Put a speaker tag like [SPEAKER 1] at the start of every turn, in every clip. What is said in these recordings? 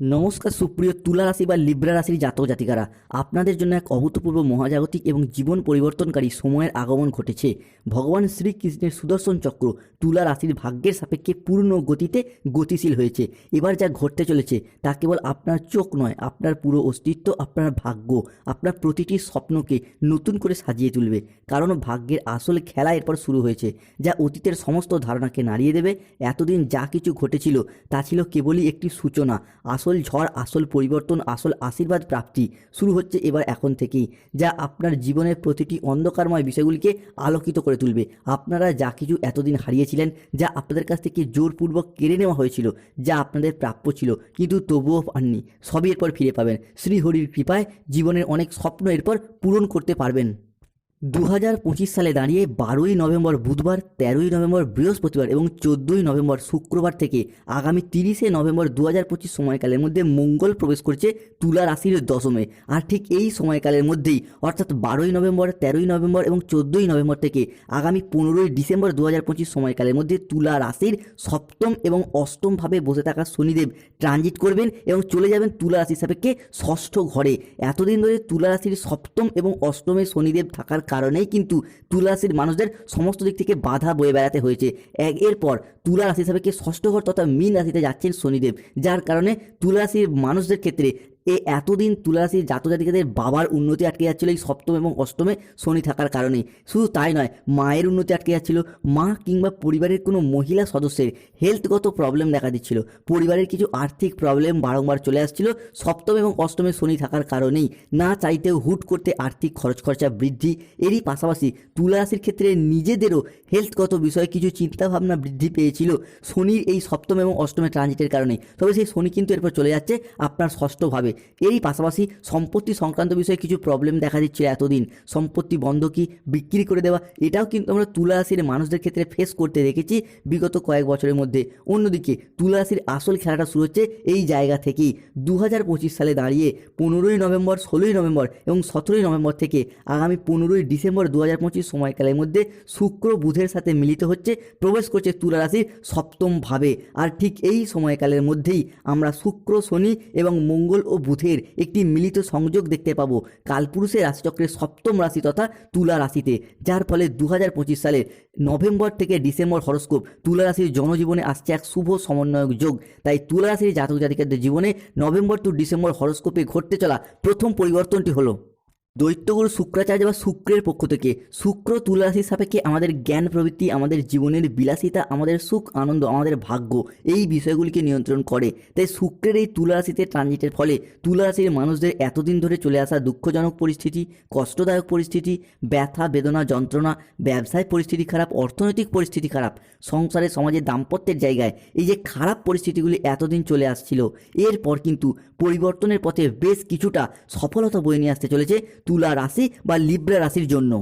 [SPEAKER 1] নমস্কার, সুপ্রিয় তুলা রাশি বা লিব্রা রাশির জাতক জাতিকারা। আপনাদের জন্য এক অভূতপূর্ব মহাজাগতিক এবং জীবন পরিবর্তনকারী সময়ের আগমন ঘটেছে। ভগবান শ্রীকৃষ্ণের সুদর্শন চক্র তুলা রাশির ভাগ্যের সাপেক্ষে পূর্ণ গতিতে গতিশীল হয়েছে। এবার যা ঘটতে চলেছে, তা কেবল আপনার চোখ নয়, আপনার পুরো অস্তিত্ব, আপনার ভাগ্য, আপনার প্রতিটি স্বপ্নকে নতুন করে সাজিয়ে তুলবে। কারণ ভাগ্যের আসল খেলা এরপর শুরু হয়েছে, যা অতীতের সমস্ত ধারণাকে নাড়িয়ে দেবে। এতদিন যা কিছু ঘটেছিল, তা ছিল কেবলই একটি সূচনা। আসল ঝড়, আসল পরিবর্তন, আসল আশীর্বাদ প্রাপ্তি শুরু হচ্ছে এবার এখন থেকেই, যা আপনার জীবনের প্রতিটি অন্ধকারময় বিষয়গুলিকে আলোকিত করে তুলবে। আপনারা যা কিছু এতদিন হারিয়েছিলেন, যা আপনাদের কাছ থেকে জোরপূর্বক কেড়ে নেওয়া হয়েছিল, যা আপনাদের প্রাপ্য ছিল, কিন্তু তবুও পাননি। সবই এরপর ফিরে পাবেন। শ্রীহরির কৃপায় জীবনের অনেক স্বপ্ন এরপর পূরণ করতে পারবেন। দু হাজার পঁচিশ সালে দাঁড়িয়ে বারোই নভেম্বর বুধবার, তেরোই নভেম্বর বৃহস্পতিবার এবং চোদ্দোই নভেম্বর শুক্রবার থেকে আগামী তিরিশে নভেম্বর দু হাজার পঁচিশ সময়কালের মধ্যে মঙ্গল প্রবেশ করছে তুলা রাশির দশমে। আর ঠিক এই সময়কালের মধ্যেই, অর্থাৎ বারোই নভেম্বর, তেরোই নভেম্বর এবং চোদ্দোই নভেম্বর থেকে আগামী পনেরোই ডিসেম্বর দু হাজার পঁচিশ সময়কালের মধ্যে তুলা রাশির সপ্তম এবং অষ্টমভাবে বসে থাকা শনিদেব ট্রানজিট করবেন এবং চলে যাবেন তুলা রাশির সাপেক্ষে ষষ্ঠ ঘরে। এতদিন ধরে তুলা রাশির সপ্তম এবং অষ্টমে শনিদেব থাকার কারণেই কিন্তু তুলা রাশির মানুষদের সমস্ত দিক থেকে বাধা বয়ে বেড়াতে হয়েছে। এক, এরপর তুলা রাশি হিসাবে ষষ্ঠ ঘর তথা মীন রাশিতে যাচ্ছেন শনিদেব, যার কারণে তুলা রাশির মানুষদের ক্ষেত্রে এ এতদিন তুলারাশির জাতজাতিকাদের বাবার উন্নতি আটকে যাচ্ছিল এই সপ্তম এবং অষ্টমে শনি থাকার কারণে। শুধু তাই নয়, মায়ের উন্নতি আটকে যাচ্ছিল। মা কিংবা পরিবারের কোনো মহিলা সদস্যের হেলথগত প্রবলেম দেখা দিচ্ছিল। পরিবারের কিছু আর্থিক প্রবলেম বারংবার চলে আসছিল। সপ্তম এবং অষ্টমে শনি থাকার কারণেই না চাইতেও হুট করতে আর্থিক খরচ খরচা বৃদ্ধি। এরই পাশাপাশি তুলা রাশির ক্ষেত্রে নিজেদেরও হেলথগত বিষয়ে কিছু চিন্তাভাবনা বৃদ্ধি পেয়েছিল শনির এই সপ্তম এবং অষ্টমে ট্রানজিটের কারণে। তবে সেই শনি কিন্তু এরপর চলে যাচ্ছে আপনার ষষ্ঠভাবে। এরই পাশাপাশি সম্পত্তি সংক্রান্ত বিষয়ে কিছু প্রবলেম দেখা দিচ্ছিল এতদিন। সম্পত্তি বন্ধকি বিক্রি করে দেওয়া, এটাও কিন্তু আমরা তুলা রাশির মানুষদের ক্ষেত্রে ফেস করতে দেখেছি বিগত কয়েক বছরের মধ্যে। অন্যদিকে তুলা রাশির আসল খেলাটা শুরু হচ্ছে এই জায়গা থেকেই। দু হাজার পঁচিশ সালে দাঁড়িয়ে পনেরোই নভেম্বর, ষোলোই নভেম্বর এবং সতেরোই নভেম্বর থেকে আগামী পনেরোই ডিসেম্বর দু হাজার পঁচিশ সময়কালের মধ্যে শুক্র বুধের সাথে মিলিত হচ্ছে, প্রবেশ করছে তুলা রাশির সপ্তম আর ঠিক এই সময়কালের মধ্যেই আমরা শুক্র, শনি এবং মঙ্গল ও বুধের একটি মিলিত সংযোগ দেখতে পাবো। কালপুরুষের রাশিচক্রের সপ্তম রাশি তথা তুলা রাশিতে, যার ফলে দু হাজার সালের নভেম্বর থেকে ডিসেম্বর হরস্কোপ তুলা রাশির জনজীবনে আসছে এক শুভ সমন্বয়ক যোগ। তাই তুলা রাশির জাতক জাতিকাদের জীবনে নভেম্বর টু ডিসেম্বর হরস্কোপে ঘটতে চলা প্রথম পরিবর্তনটি হলো দৈত্যগুরু শুক্রাচার্য বা শুক্রের পক্ষ থেকে শুক্র তুলা রাশির সাপেক্ষে আমাদের জ্ঞান প্রবৃত্তি, আমাদের জীবনের বিলাসিতা, আমাদের সুখ, আনন্দ, আমাদের ভাগ্য এই বিষয়গুলিকে নিয়ন্ত্রণ করে। তাই শুক্রের এই তুলা রাশিতে ট্রানজিটের ফলে তুলা রাশির মানুষদের এতদিন ধরে চলে আসা দুঃখজনক পরিস্থিতি, কষ্টদায়ক পরিস্থিতি, ব্যথা, বেদনা, যন্ত্রণা, ব্যবসায় পরিস্থিতি খারাপ, অর্থনৈতিক পরিস্থিতি খারাপ, সংসারে সমাজে দাম্পত্যের জায়গায় এই যে খারাপ পরিস্থিতিগুলি এতদিন চলে আসছিল, এরপর কিন্তু পরিবর্তনের পথে বেশ কিছুটা সফলতা বয়ে নিয়ে আসতে চলেছে। তুলা রাশি বা লিব্রা রাশির জন্য।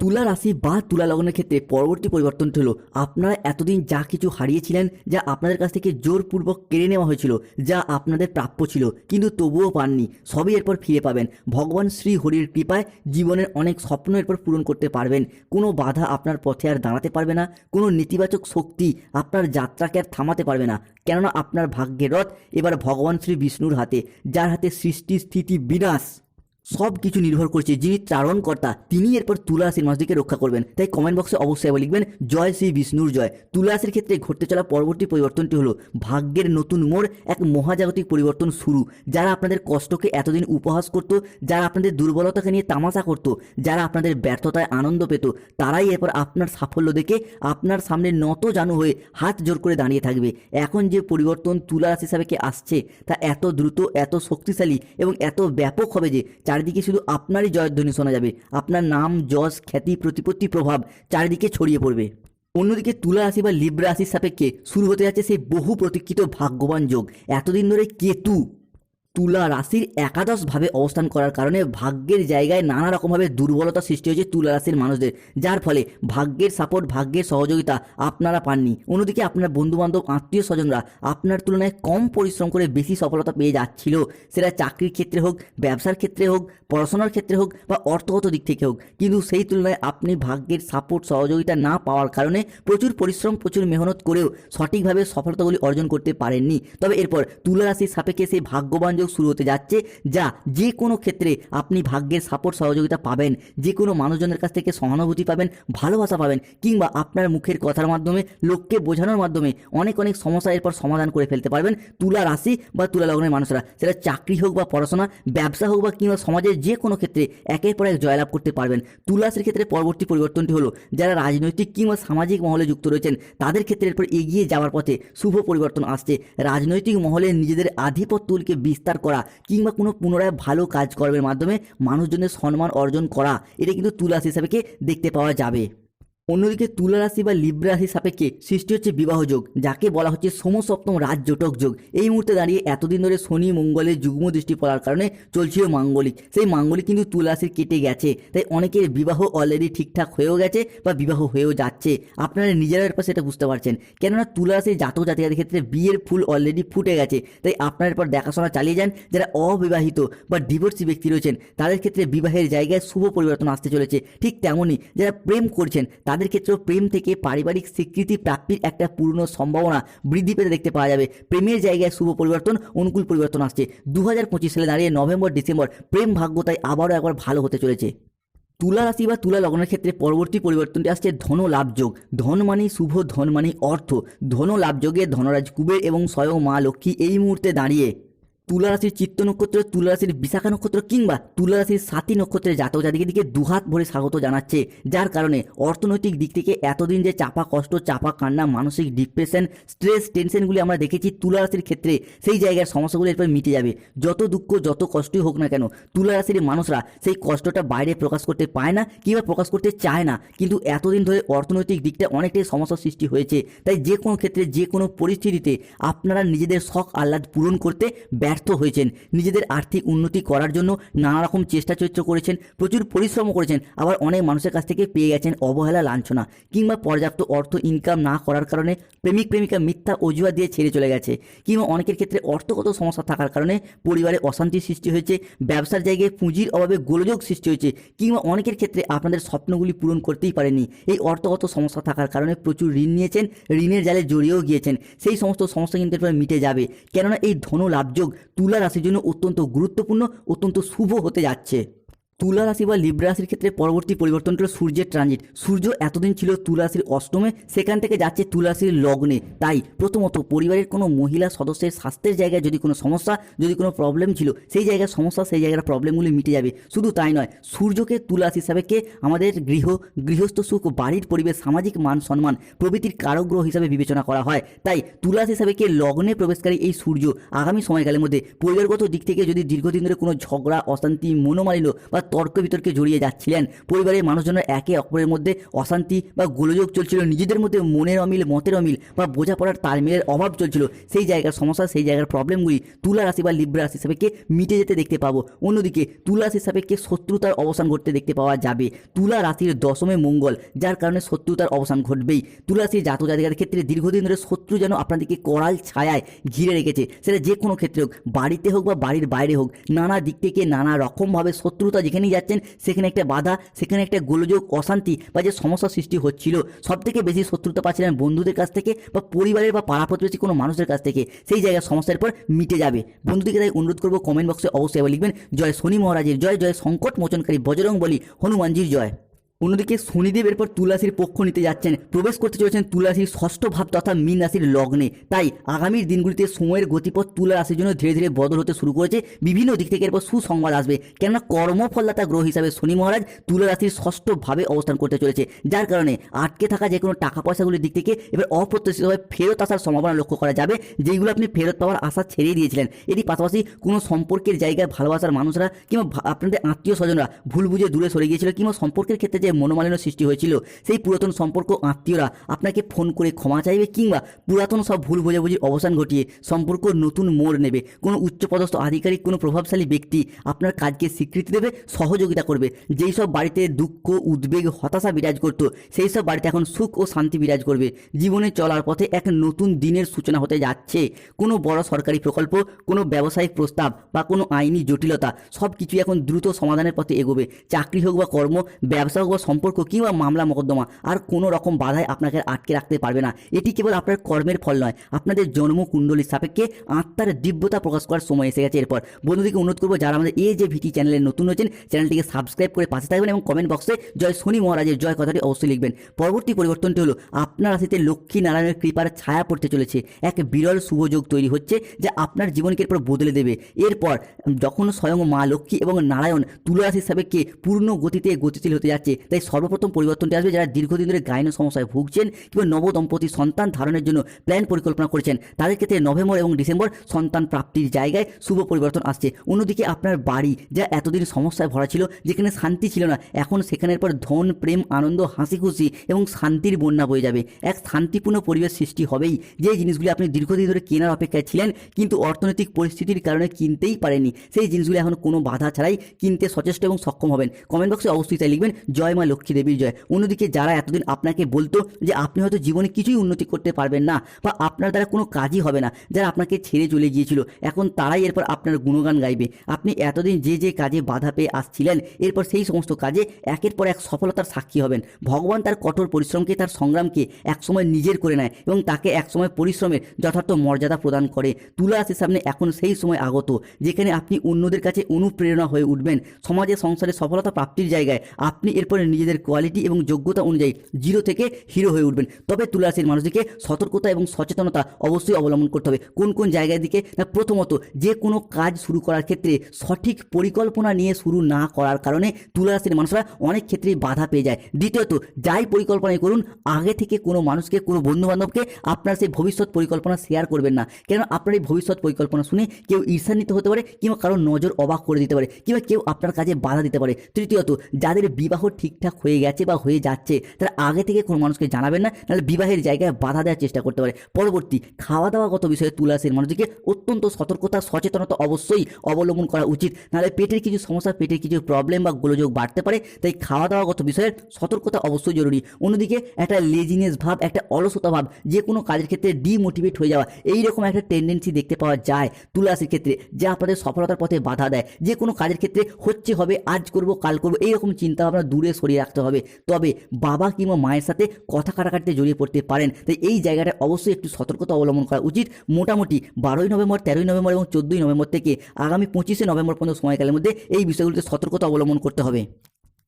[SPEAKER 1] তুলা রাশি বা তুলা লগ্নের ক্ষেত্রে পরবর্তী পরিবর্তনটি হলো, আপনারা এতদিন যা কিছু হারিয়েছিলেন যা আপনাদের কাছ থেকে জোরপূর্বক কেড়ে নেওয়া হয়েছিল, যা আপনাদের প্রাপ্য ছিল, কিন্তু তবুও পাননি। সবই এরপর ফিরে পাবেন। ভগবান শ্রী হরির কৃপায় জীবনের অনেক স্বপ্ন এরপর পূরণ করতে পারবেন। কোনো বাধা আপনার পথে আর দাঁড়াতে পারবে না। কোনো নেতিবাচক শক্তি আপনার যাত্রাকে আর থামাতে পারবে না। কেননা আপনার ভাগ্যের রথ এবার ভগবান শ্রী বিষ্ণুর হাতে, যার হাতে সৃষ্টি স্থিতি বিনাশ। সব কিছু নির্ভর করছে। যিনি ত্রারণকর্তা তিনি এরপর তুলা রাশির রক্ষা করবেন। তাই কমেন্ট বক্সে অবশ্যই লিখবেন, জয় শ্রী বিষ্ণুর জয়। তুলা রাশির ক্ষেত্রে ঘটতে চলা পরবর্তী পরিবর্তনটি হলো, ভাগ্যের নতুন মোড়, এক মহাজাগতিক পরিবর্তন শুরু। যারা আপনাদের কষ্টকে এতদিন উপহাস করত, যারা আপনাদের দুর্বলতাকে নিয়ে তামাশা করত, যারা আপনাদের ব্যর্থতায় আনন্দ পেত, তারাই এরপর আপনার সাফল্য দেখে আপনার সামনে নত জানু হয়ে হাত জোর করে দাঁড়িয়ে থাকবে। এখন যে পরিবর্তন তুলা রাশি হিসাবে আসছে, তা এত দ্রুত, এত শক্তিশালী এবং এত ব্যাপক হবে যে চারিদিকে শুধু আপনারই জয়ধ্বনি শোনা যাবে। আপনার নাম, যশ, খ্যাতি, প্রতিপত্তি, প্রভাব চারিদিকে ছড়িয়ে পড়বে। অন্যদিকে তুলা রাশি বা লিব্রা রাশির সাপেক্ষে শুরু হতে যাচ্ছে সেই বহু প্রতীক্ষিত ভাগ্যবান যোগ। এতদিন ধরে কেতু তুলা রাশির একাদশভাবে অবস্থান করার কারণে ভাগ্যের জায়গায় নানা রকমভাবে দুর্বলতা সৃষ্টি হয়েছে তুলা রাশির মানুষদের। যার ফলে ভাগ্যের সাপোর্ট ভাগ্যের সহযোগিতা আপনারা পাননি। অন্যদিকে আপনার বন্ধুবান্ধব আত্মীয় স্বজনরা আপনার তুলনায় কম পরিশ্রম করে বেশি সফলতা পেয়ে যাচ্ছিল। সেটা চাকরির ক্ষেত্রে হোক, ব্যবসার ক্ষেত্রে হোক, পড়াশোনার ক্ষেত্রে হোক বা অর্থগত দিক থেকে হোক। কিন্তু সেই তুলনায় আপনি ভাগ্যের সাপোর্ট সহযোগিতা না পাওয়ার কারণে প্রচুর পরিশ্রম, প্রচুর মেহনত করেও সঠিকভাবে সফলতাগুলি অর্জন করতে পারেননি। তবে এরপর তুলা রাশির সাপেক্ষে সেই ভাগ্যবান যোগ শুরু হতে যাচ্ছে, যা যে কোনো ক্ষেত্রে আপনি ভাগ্যের সাপোর্ট সহযোগিতা পাবেন যে কোনো মানুষজনের কাছ থেকে সহানুভূতি পাবেন, ভালোবাসা পাবেন, কিংবা আপনার মুখের কথার মাধ্যমে, লোককে বোঝানোর মাধ্যমে অনেক অনেক সমস্যা এরপর সমাধান করে ফেলতে পারবেন তুলা রাশি বা তুলা লগ্নের মানুষরা। সেটা চাকরি হোক বা পড়াশোনা, ব্যবসা হোক বা কিংবা সমাজের যে কোনো ক্ষেত্রে একের পর এক জয়লাভ করতে পারবেন। তুলা রাশির ক্ষেত্রে পরবর্তী পরিবর্তনটি হলো, যারা রাজনৈতিক কিংবা সামাজিক মহলে যুক্ত রয়েছেন, তাদের ক্ষেত্রে এরপর এগিয়ে যাওয়ার পথে শুভ পরিবর্তন আসছে। রাজনৈতিক মহলে নিজেদের আধিপত্যকে বিস্তার করা কিংবা কোনো পুনরায় ভালো কাজকর্মের মাধ্যমে মানুষজনের সম্মান অর্জন করা, এটা কিন্তু তুলাস হিসাবেকে দেখতে পাওয়া যাবে। অন্যদিকে তুলা রাশি বা লিব্রা রাশির সাপেক্ষে সৃষ্টি হচ্ছে বিবাহ যোগ, যাকে বলা হচ্ছে সমসপ্তম রাজজটক যোগ। এই মুহূর্তে দাঁড়িয়ে এতদিন ধরে শনি মঙ্গলের যুগ্ম দৃষ্টি পড়ার কারণে চলছিল মাঙ্গলিক। সেই মাঙ্গলিক কিন্তু তুলা রাশির কেটে গেছে। তাই অনেকের বিবাহ অলরেডি ঠিকঠাক হয়েও গেছে বা বিবাহ হয়েও যাচ্ছে। আপনারা নিজেরা এরপর সেটা বুঝতে পারছেন। কেননা তুলা রাশির জাতক জাতিকাদের ক্ষেত্রে বিয়ের ফুল অলরেডি ফুটে গেছে। তাই আপনার এরপর দেখাশোনা চালিয়ে যান যারা অবিবাহিত বা ডিভোর্সি ব্যক্তি রয়েছেন, তাদের ক্ষেত্রে বিবাহের জায়গায় শুভ পরিবর্তন আসতে চলেছে। ঠিক তেমনই যারা প্রেম করছেন তাদের ক্ষেত্রেও প্রেম থেকে পারিবারিক স্বীকৃতি প্রাপ্তির একটা পূর্ণ সম্ভাবনা বৃদ্ধি পেতে দেখতে পাওয়া যাবে। প্রেমের জায়গায় শুভ পরিবর্তন, অনুকূল পরিবর্তন আসছে। দু হাজার পঁচিশ সালে দাঁড়িয়ে নভেম্বর, ডিসেম্বর প্রেম ভাগ্য তাই আবারও একবার ভালো হতে চলেছে। তুলা রাশি বা তুলা লগ্নের ক্ষেত্রে পরবর্তী পরিবর্তনটি আসছে ধন লাভযোগ ধন মানেই শুভ, ধন মানেই অর্থ। ধন লাভযোগে ধনরাজ কুবের এবং স্বয়ং মা লক্ষ্মী এই মুহূর্তে দাঁড়িয়ে তুলা রাশির চিত্ত নক্ষত্র তুলা রাশির বিশাখা নক্ষত্র কিংবা তুলা রাশির সাতী নক্ষত্রের জাতক জাতিকে দিকে দুহাত ভরে স্বাগত জানাচ্ছে। যার কারণে অর্থনৈতিক দিক থেকে এতদিন যে চাপা কষ্ট, চাপা কান্না, মানসিক ডিপ্রেশন, স্ট্রেস, টেনশনগুলি আমরা দেখেছি তুলা রাশির ক্ষেত্রে, সেই জায়গার সমস্যাগুলো এরপর মিটে যাবে। যত দুঃখ, যত কষ্টই হোক না কেন তুলা রাশির মানুষরা সেই কষ্টটা বাইরে প্রকাশ করতে পায় না কিংবা প্রকাশ করতে চায় না। কিন্তু এতদিন ধরে অর্থনৈতিক দিকটা অনেকটাই সমস্যার সৃষ্টি হয়েছে। তাই যে কোনো ক্ষেত্রে, যে কোনো পরিস্থিতিতে আপনারা নিজেদের শখ আহ্লাদ পূরণ করতে ব্যর্থ হয়েছেন। নিজেদের আর্থিক উন্নতি করার জন্য নানা রকম চেষ্টা চরিত্র করেছেন, প্রচুর পরিশ্রম করেছেন, আবার অনেক মানুষের কাছ থেকে পেয়ে গেছেন অবহেলা, লাঞ্ছনা কিংবা পর্যাপ্ত অর্থ ইনকাম না করার কারণে প্রেমিক, প্রেমিকা মিথ্যা অজুহাত দিয়ে ছেড়ে চলে গেছে কিংবা অনেকের ক্ষেত্রে অর্থগত সমস্যা থাকার কারণে পরিবারে অশান্তির সৃষ্টি হয়েছে, ব্যবসার জায়গায় পুঁজির অভাবে গোলযোগ সৃষ্টি হয়েছে কিংবা অনেকের ক্ষেত্রে আপনাদের স্বপ্নগুলি পূরণ করতেই পারেনি এই অর্থগত সমস্যা থাকার কারণে প্রচুর ঋণ নিয়েছেন, ঋণের জালে জড়িয়েও গিয়েছেন। সেই সমস্ত সমস্যা কিন্তু মিটে যাবে। কেননা এই ধন লাভযোগ তুলা রাশির জন্য অত্যন্ত গুরুত্বপূর্ণ অত্যন্ত শুভ হতে যাচ্ছে। তুলা রাশি বা লিব্রা রাশির ক্ষেত্রে পরবর্তী পরিবর্তন হলো সূর্যের ট্রানজিট সূর্য এতদিন ছিল তুলা রাশির অষ্টমে, সেখান থেকে যাচ্ছে তুলা রাশির লগ্নে। তাই প্রথমত পরিবারের কোনো মহিলা সদস্যের স্বাস্থ্যের জায়গায় যদি কোনো সমস্যা, যদি কোনো প্রবলেম ছিল, সেই জায়গার সমস্যা, সেই জায়গার প্রবলেমগুলি মিটে যাবে। শুধু তাই নয়, সূর্যকে তুলা হিসাবে কে? আমাদের গৃহ, গৃহস্থ সুখ, বাড়ির পরিবেশ, সামাজিক মান সম্মান, প্রভৃতির কারগ্রহ হিসাবে বিবেচনা করা হয়। তাই তুলা হিসাবে কে? লগ্নে প্রবেশকারী এই সূর্য। আগামী সময়কালের মধ্যে পরিবারগত দিক থেকে যদি দীর্ঘদিন ধরে কোনো ঝগড়া, অশান্তি, মনোমালিন্য বা তর্ক বিতর্কে জড়িয়ে যাচ্ছিলেন। পরিবারের মানুষজনের একে অপরের মধ্যে অশান্তি বা গোলযোগ চলছিল। নিজেদের মধ্যে মনের অমিল, মতের অমিল বা বোঝাপড়ার তালমিলের অভাব চলছিল। সেই জায়গার সমস্যা, সেই জায়গার প্রবলেমগুলি তুলা রাশি বা লিব্রা রাশি সাপেক্ষে মিটে যেতে দেখতে পাবো। অন্যদিকে তুলা রাশির সাপেক্ষে শত্রুতার অবসান ঘটতে দেখতে পাওয়া যাবে। তুলা রাশির দশমে মঙ্গল, যার কারণে শত্রুতার অবসান ঘটবেই। তুলা রাশির জাতক জাতিকার ক্ষেত্রে দীর্ঘদিন ধরে শত্রু যেন আপনাদেরকে করাল ছায়ায় ঘিরে রেখেছে। সেটা যে কোনো ক্ষেত্রে হোক, বাড়িতে হোক বা বাড়ির বাইরে হোক, নানা দিক থেকে নানা রকমভাবে শত্রুতা যেখানেই যাচ্ছেন, সেখানে একটা বাধা, সেখানে একটা গোলযোগ অশান্তি বা যে সমস্যার সৃষ্টি হচ্ছিল। সব থেকে বেশি শত্রুতা পাচ্ছিলেন বন্ধুদের কাছ থেকে বা পরিবারের বা পাড়া প্রতিবেশী কোনো মানুষের কাছ থেকে। সেই জায়গার সমস্যার পর মিটে যাবে। বন্ধুদেরকে তাই অনুরোধ করব কমেন্ট বক্সে অবশ্যই লিখবেন, জয় শনি মহারাজের জয় জয় সংকট মোচনকারী বজরং বলি হনুমানজির জয়। অন্যদিকে শনিদেব এরপর তুলাসীর পক্ষ নিতে যাচ্ছেন। প্রবেশ করতে চলেছেন তুলাসীর ষষ্ঠ ভাব তথা মীন রাশির লগ্নে। তাই আগামীর দিনগুলিতে সময়ের গতিপথ তুলা রাশির জন্য ধীরে ধীরে বদল হতে শুরু করেছে। বিভিন্ন দিক থেকে এরপর সুসংবাদ আসবে। কেননা কর্মফলদাতা গ্রহ হিসাবে শনি মহারাজ তুলা রাশির ষষ্ঠ ভাবে অবস্থান করতে চলেছে। যার কারণে আটকে থাকা যে কোনো টাকা পয়সাগুলির দিক থেকে এবার অপ্রত্যাশিতভাবে ফেরত আসার সম্ভাবনা লক্ষ্য করা যাবে। যেগুলো আপনি ফেরত পাওয়ার আশা ছেড়ে দিয়েছিলেন। এটি পাশাপাশি কোনো সম্পর্কের জায়গায় ভালোবাসার মানুষরা কিংবা আপনাদের আত্মীয় স্বজনরা ভুল বুঝে দূরে সরে গিয়েছিল কিংবা সম্পর্কের ক্ষেত্রে যে মনোমালিন্য সৃষ্টি হয়েছিল, সেই পুরাতন সম্পর্ক আত্মীয়রা আপনাকে ফোন করে ক্ষমা চাইবে কিংবা পুরাতন সব ভুল বোঝাবুঝির অবসান ঘটিয়ে সম্পর্ক নতুন মোড় নেবে। কোনো উচ্চপদস্থ আধিকারিক, কোনো প্রভাবশালী ব্যক্তি আপনার কাজকে স্বীকৃতি দেবে, সহযোগিতা করবে। যেই সব বাড়িতে দুঃখ, উদ্বেগ, হতাশা বিরাজ করত, সেই সব বাড়িতে এখন সুখ ও শান্তি বিরাজ করবে। জীবনে চলার পথে এক নতুন দিনের সূচনা হতে যাচ্ছে। কোনো বড় সরকারি প্রকল্প, কোনো ব্যবসায়িক প্রস্তাব বা কোনো আইনি জটিলতা সব কিছুই এখন দ্রুত সমাধানের পথে এগোবে। চাকরি হোক বা কর্ম, ব্যবসা হোক সম্পর্ক কিংবা মামলা মোকদ্দমা আর কোনো রকম বাধায় আপনাকে আটকে রাখতে পারবে না। এটি কেবল আপনার কর্মের ফল নয়, আপনাদের জন্ম কুণ্ডলীর সাপেক্ষে আত্মার দিব্যতা প্রকাশ করার সময় এসে গেছে এরপর। বন্ধুদেরকে অনুরোধ করব, যারা আমাদের এই যে ভিটি চ্যানেলে নতুন হয়েছেন চ্যানেলটিকে সাবস্ক্রাইব করে পাশে থাকবেন এবং কমেন্ট বক্সে জয় শনি মহারাজের জয় কথাটি অবশ্যই লিখবেন। পরবর্তী পরিবর্তনটি হলো, আপনার রাশিতে লক্ষ্মী নারায়ণের কৃপার ছায়া পড়তে চলেছে। এক বিরল শুভযোগ তৈরি হচ্ছে যা আপনার জীবনকে এরপর বদলে দেবে। এরপর যখন স্বয়ং মা লক্ষ্মী এবং নারায়ণ তুলা রাশির সাপেক্ষে পূর্ণ গতিতে গতিশীল হতে যাচ্ছে তাই সর্বপ্রথম পরিবর্তনটি আসবে যারা দীর্ঘদিন ধরে গাইন সমস্যায় ভুগছেন কিংবা নবদম্পতি সন্তান ধারণের জন্য প্ল্যান পরিকল্পনা করেছেন। তাদের ক্ষেত্রে নভেম্বর এবং ডিসেম্বর সন্তান প্রাপ্তির জায়গায় শুভ পরিবর্তন আসছে। অন্যদিকে আপনার বাড়ি, যা এতদিন সমস্যায় ভরা ছিল, যেখানে শান্তি ছিল না, এখন সেখানের পর ধন, প্রেম, আনন্দ হাসি খুশি এবং শান্তির বন্যা বয়ে যাবে। এক শান্তিপূর্ণ পরিবেশ সৃষ্টি হবেই। যে জিনিসগুলি আপনি দীর্ঘদিন ধরে কেনার অপেক্ষায় ছিলেন, কিন্তু অর্থনৈতিক পরিস্থিতির কারণে কিনতেই পারেননি। সেই জিনিসগুলি এখন কোনো বাধা ছাড়াই কিনতে সচেষ্ট এবং সক্ষম হবেন। কমেন্ট বক্সে অবশ্যই তাই লিখবেন, জয় মা লক্ষ্মী দেবীর জয়। অন্যদিকে যারা এতদিন আপনাকে বলতো যে আপনি হয়তো জীবনে কিছুই উন্নতি করতে পারবেন না বা আপনার দ্বারা কোনো কাজই হবে না, যারা আপনাকে ছেড়ে চলে গিয়েছিল, এখন তারাই এরপর আপনার গুণগান গাইবে। আপনি এতদিন যে যে কাজে বাধা পেয়ে আসছিলেন, এরপর সেই সমস্ত কাজে একের পর এক সফলতার সাক্ষী হবেন। ভগবান তার কঠোর পরিশ্রমকে, তার সংগ্রামকে একসময় নিজের করে নেয় এবং তাকে একসময় পরিশ্রমের যথার্থ মর্যাদা প্রদান করে। তুলা রাশির সামনে এখন সেই সময় আগত, যেখানে আপনি অন্যদের কাছে অনুপ্রেরণা হয়ে উঠবেন। সমাজে, সংসারে সফলতা প্রাপ্তির জায়গায় আপনি এরপরে নিজেদের কোয়ালিটি এবং যোগ্যতা অনুযায়ী জিরো থেকে হিরো হয়ে উঠবেন। তবে তুলা রাশির মানুষদেরকে সতর্কতা এবং সচেতনতা অবশ্যই অবলম্বন করতে হবে। কোন কোন জায়গার দিকে না, প্রথমত যে কোনো কাজ শুরু করার ক্ষেত্রে সঠিক পরিকল্পনা নিয়ে শুরু না করার কারণে তুলা মানুষরা অনেক ক্ষেত্রেই বাধা পেয়ে যায়। দ্বিতীয়ত, যাই পরিকল্পনাই করুন, আগে থেকে কোনো মানুষকে, কোনো বন্ধু বান্ধবকে আপনার সেই ভবিষ্যৎ পরিকল্পনা শেয়ার করবেন না। কেন আপনার এই ভবিষ্যৎ পরিকল্পনা শুনে কেউ ঈর্ষান্বিত হতে পারে কিংবা কারোর নজর অবাক করে দিতে পারে কিংবা কেউ আপনার কাজে বাধা দিতে পারে। তৃতীয়ত, যাদের বিবাহ ঠিকঠাক হয়ে গেছে বা হয়ে যাচ্ছে তারা আগে থেকে কোনো মানুষকে জানাবেন না, নাহলে বিবাহের জায়গায় বাধা দেওয়ার চেষ্টা করতে পারে। পরবর্তী খাওয়া দাওয়াগত বিষয়ে তুলাসের মানুষদেরকে অত্যন্ত সতর্কতা, সচেতনতা অবশ্যই অবলম্বন করা উচিত। নাহলে পেটের কিছু সমস্যা, পেটের কিছু প্রবলেম বা গোলযোগ বাড়তে পারে, তাই খাওয়া দাওয়াগত বিষয়ে সতর্কতা অবশ্যই জরুরি। অন্যদিকে, একটা লেজিনেস ভাব, একটা অলসতা ভাব, যে কোনো কাজের ক্ষেত্রে ডিমোটিভেট হয়ে যাওয়া, এইরকম একটা টেন্ডেন্সি দেখতে পাওয়া যায় তুলাসের ক্ষেত্রে, যা আপনাদের সফলতার পথে বাধা দেয়। যে কোনো কাজের ক্ষেত্রে হচ্ছে হবে, আজ করব, কাল করব, এইরকম চিন্তা ভাবনা দূরে সরিয়ে রাখতে হবে। তবে বাবা কিংবা মায়ের সাথে কথা কাটাকাটিতে জড়িয়ে পড়তে পারেন। তাই এই জায়গাটা অবশ্যই একটু সতর্কতা অবলম্বন করা উচিত। মোটামুটি বারোই নভেম্বর, তেরোই নভেম্বর এবং চোদ্দোই নভেম্বর থেকে আগামী পঁচিশে নভেম্বর পর্যন্ত সময়কালের মধ্যে এই বিষয়গুলিতে সতর্কতা অবলম্বন করতে হবে।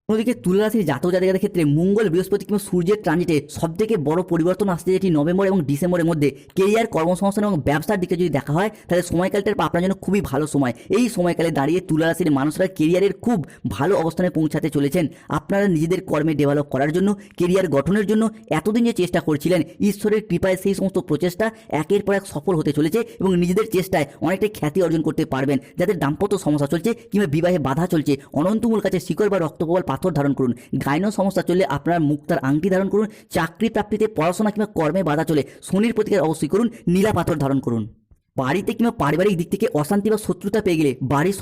[SPEAKER 1] অন্যদিকে তুলা রাশির জাতক জাতিকাদের ক্ষেত্রে মঙ্গল, বৃহস্পতি কিংবা সূর্যের ট্রানজিটে সব থেকে বড় পরিবর্তন আসছে যেটি নভেম্বর এবং ডিসেম্বরের মধ্যে। কেরিয়ার কর্মসংস্থান এবং ব্যবসার দিকে যদি দেখা হয়, তাহলে সময়কালটা আপনার জন্য খুবই ভালো সময়। এই সময়কালে দাঁড়িয়ে তুলারাশির মানুষরা কেরিয়ারের খুব ভালো অবস্থানে পৌঁছাতে চলেছেন। আপনারা নিজেদের কর্মে ডেভেলপ করার জন্য কেরিয়ার গঠনের জন্য এতদিন যে চেষ্টা করছিলেন, ঈশ্বরের কৃপায় সেই সমস্ত প্রচেষ্টা একের পর এক সফল হতে চলেছে এবং নিজেদের চেষ্টায় অনেকটা খ্যাতি অর্জন করতে পারবেন। যাদের দাম্পত্য সমস্যা চলছে কিংবা বিবাহে বাধা চলছে, অনন্তমূল কাছে শিকড় বা রক্তপ্রবাল পাথর ধারণ করুন। গাইন সমস্যা চলে আপনার মুক্তার আংটি ধারণ করুন। চাকরি প্রাপ্তিতে পড়াশোনা কিংবা কর্মে বাধা চলে শনির প্রতিকার অবশ্যই করুন। নীলা পাথর ধারণ করুন। বাড়িতে কিংবা পারিবারিক দিক থেকে অশান্তি বা শত্রুতা পেয়ে গেলে বাড়ির